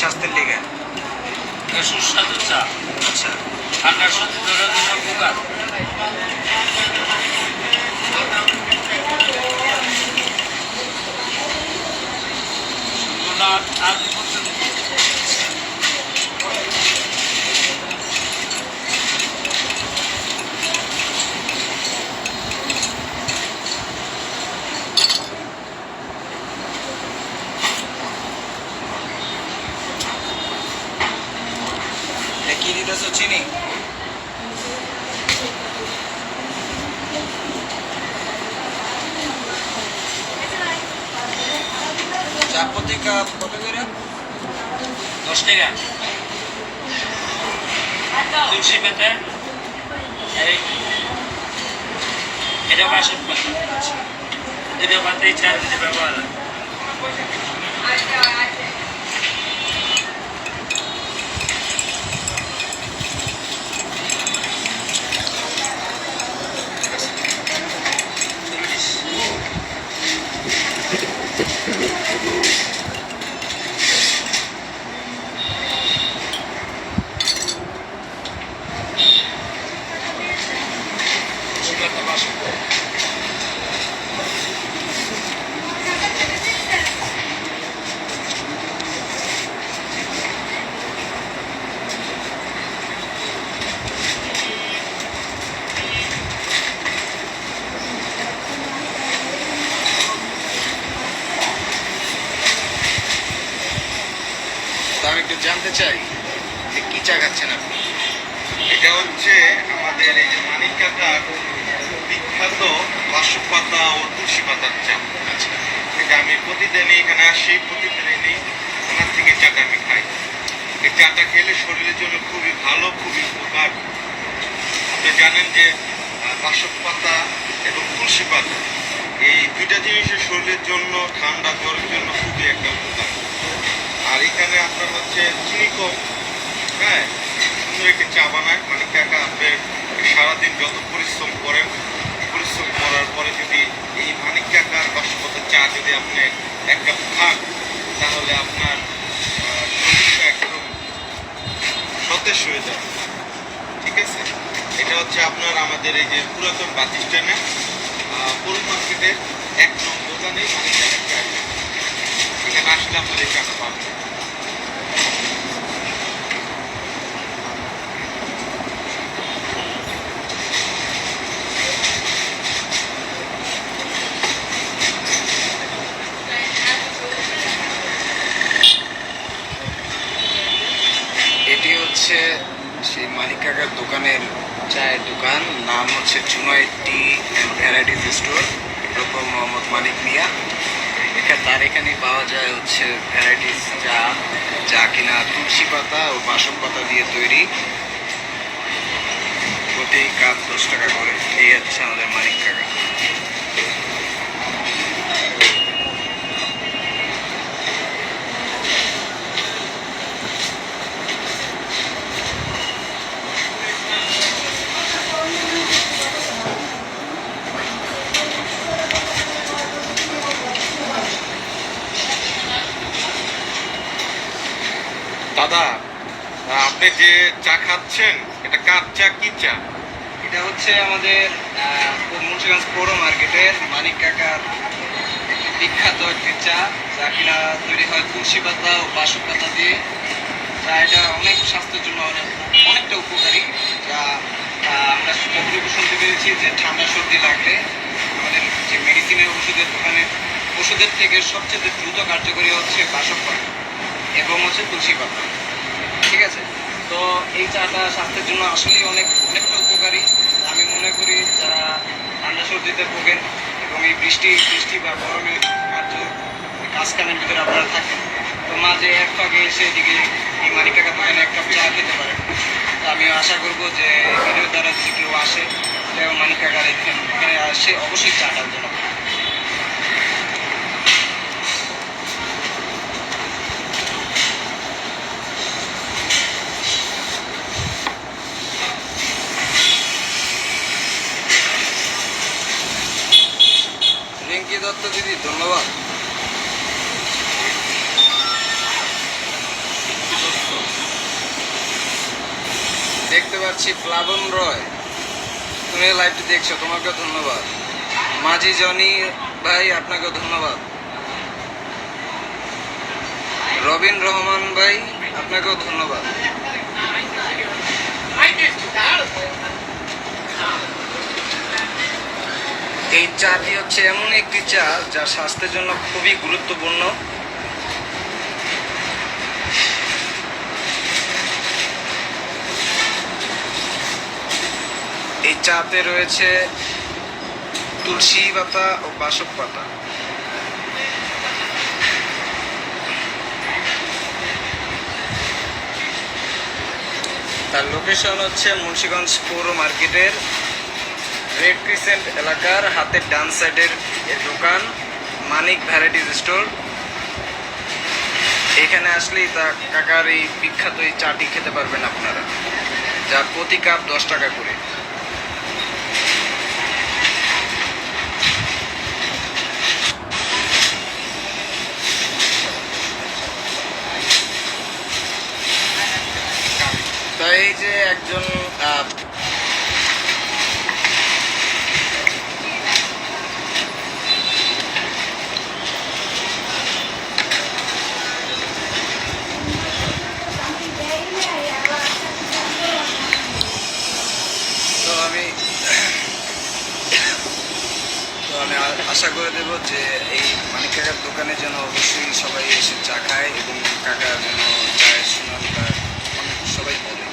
স্বাস্থ্যের লেগে। সুস্বাদু চা। আচ্ছা। ঠান্ডার সাথে ধরার জন্য উপকার আজ পর্যন্ত এটা কি দিতেছ চিনি চা প্রতি কাপ কত করে দশ টাকা তুলসী পাতা এই এটা বাসন পাতা এটা পাতাই চার দিনে ব্যবহার হয়। তুলসী পাতা বাসন পাতা। তো আমি একটু জানতে চাই যে কি চা খাচ্ছেন আপনি? এটা হচ্ছে আমাদের এই যে মানিক কাকার বিখ্যাত বাসক পাতা ও তুলসী পাতার চা আচ্ছা। এটা আমি প্রতিদিনই এখানে আসি প্রতিদিনই নিই। ওনার থেকে চাটা আমি খাই। এই চাটা খেলে শরীরের জন্য খুবই ভালো খুবই উপকার। আপনি জানেন যে বাসক পাতা এবং তুলসী পাতা এই দুইটা জিনিসের শরীরের জন্য ঠান্ডা জ্বরের জন্য খুবই একটা উপকার আর এখানে আপনার হচ্ছে চিনি হ্যাঁ একটি চা বানায় মানে কাকা আপনি সারাদিন যত পরিশ্রম করেন পরিশ্রম করার পরে যদি এই মানিক কাকার বাসপতার চা যদি আপনি এক কাপ খান, তাহলে আপনার শরীরটা একদম সতেজ হয়ে যাবে। ঠিক আছে? এটা হচ্ছে আপনার আমাদের এই যে পুরাতন বাস স্ট্যান্ডে পুরো মার্কেটের এক নম্বর দোকানেই মানিক কাকার চা। এখানে আসলে আপনার এই চাটা পাবেন এটি হচ্ছে সেই মানিক কাকার দোকানের চায়ের দোকান। নাম হচ্ছে চুনয় tea and varieties store doctor Mohammad Manik Mia. এখানে তার এখানে পাওয়া যায় হচ্ছে ভ্যারাইটিস চা। যা কিনা তুলসী পাতা ও বাসক পাতা দিয়ে তৈরি। প্রতি কাপ দশ টাকা করে। এই হচ্ছে আমাদের মানিক কাকা। দাদা, আপনি যে চা খাচ্ছেন, এটা কার চা, কি চা? এটা হচ্ছে আমাদের মুন্সিগঞ্জ পৌর মার্কেটের মানিক কাকার বিখ্যাত একটি চা। যা কিনা তৈরি হয় তুলসী পাতা ও বাসক পাতা দিয়ে। যা এটা অনেক স্বাস্থ্যের জন্য অনেক অনেকটা উপকারী। যা আমরা যতটুকু শুনতে পেরেছি যে ঠান্ডা সর্দি লাগলে আমাদের যে মেডিসিনের ওষুধের দোকানের ওষুধের থেকে সবচেয়ে দ্রুত কার্যকরী হচ্ছে বাসক পাতা। এবং হচ্ছে তুলসী পাতা। ঠিক আছে? তো এই চাটা স্বাস্থ্যের জন্য আসলেই অনেক, অনেকটা উপকারী। আমি মনে করি যারা ঠান্ডা সর্দিতে ভোগেন এবং এই বৃষ্টি বৃষ্টি বা গরমে কার্য কাজ ভিতরে আপনারা থাকেন, তো মাঝে এক ফাঁকে এসে এদিকে এই মানিক টাকা দোকানে এক কাপ চা খেতে পারেন। তো আমি আশা করব যে ভিডিও দ্বারা যদি কেউ আসে কেউ মানিক কাকার এখানে এখানে আসে, অবশ্যই চাটার জন্য রিঙ্কি দত্ত দিদি ধন্যবাদ দেখতে পাচ্ছি প্লাবন রয়। তুমি লাইভটি দেখছ, তোমাকেও ধন্যবাদ। মাঝি জনি, ভাই, আপনাকেও ধন্যবাদ। রবিন রহমান ভাই, আপনাকেও ধন্যবাদ। এই চাটি হচ্ছে এমন একটি চা যা স্বাস্থ্যের জন্য খুবই গুরুত্বপূর্ণ। এই চাতে রয়েছে তুলসী পাতা ও বাসক পাতা। তার লোকেশন হচ্ছে মুন্সিগঞ্জ পৌর মার্কেটের রেড ক্রিসেন্ট এলাকার হাতের ডান সাইডের দোকান, মানিক ভ্যারাইটিজ স্টোর। এখানে আসলেই তা কাকার এই বিখ্যাত এই চাটি খেতে পারবেন আপনারা, যা প্রতি কাপ দশ টাকা করে তাই এই যে একজন আশা করে দেব যে এই মানিক কাকার দোকানে যেন অবশ্যই সবাই এসে চা খায় এবং কাকা যেন চায়ের সুনাম তার অনেক সবাই বলে।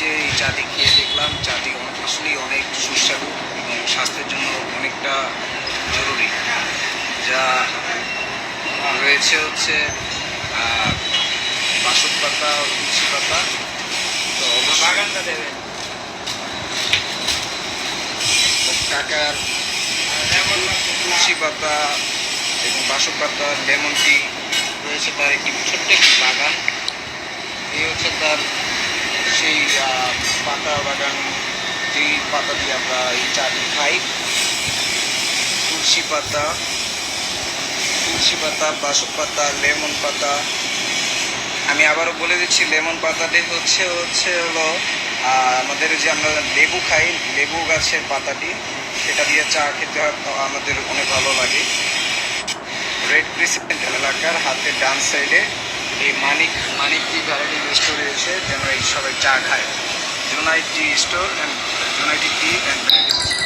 নিজে এই চাটি খেয়ে দেখলাম চাটি আসলেই অনেক সুস্বাদু এবং স্বাস্থ্যের জন্য অনেকটা জরুরি। যা রয়েছে হচ্ছে বাসক পাতা তুলসী পাতা। তো বাগানটা দেবেন। কাকার তুলসী পাতা এবং বাসক পাতা লেমন টি রয়েছে তার একটি ছোট্ট একটি বাগান। এই হচ্ছে তার সেই পাতা বাগান, যেই পাতা দিয়ে আমরা এই চাটি খাই, তুলসী পাতা তুলসী পাতা, বাসক পাতা, লেমন পাতা। আমি আবারও বলে দিচ্ছি, লেমন পাতাটি হচ্ছে হচ্ছে হলো আমাদের যে আমরা লেবু খাই, লেবু গাছের পাতাটি, সেটা দিয়ে চা খেতে হয় আমাদের অনেক ভালো লাগে। রেড ক্রিসেন্ট এলাকার হাতের ডান সাইডে এই মানিক মানিক টি ভ্যারাইটি স্টোরে এসে যেন এই সবাই চা খায় জোনাইটি স্টোর অ্যান্ড জোনাইটি টি অ্যান্ড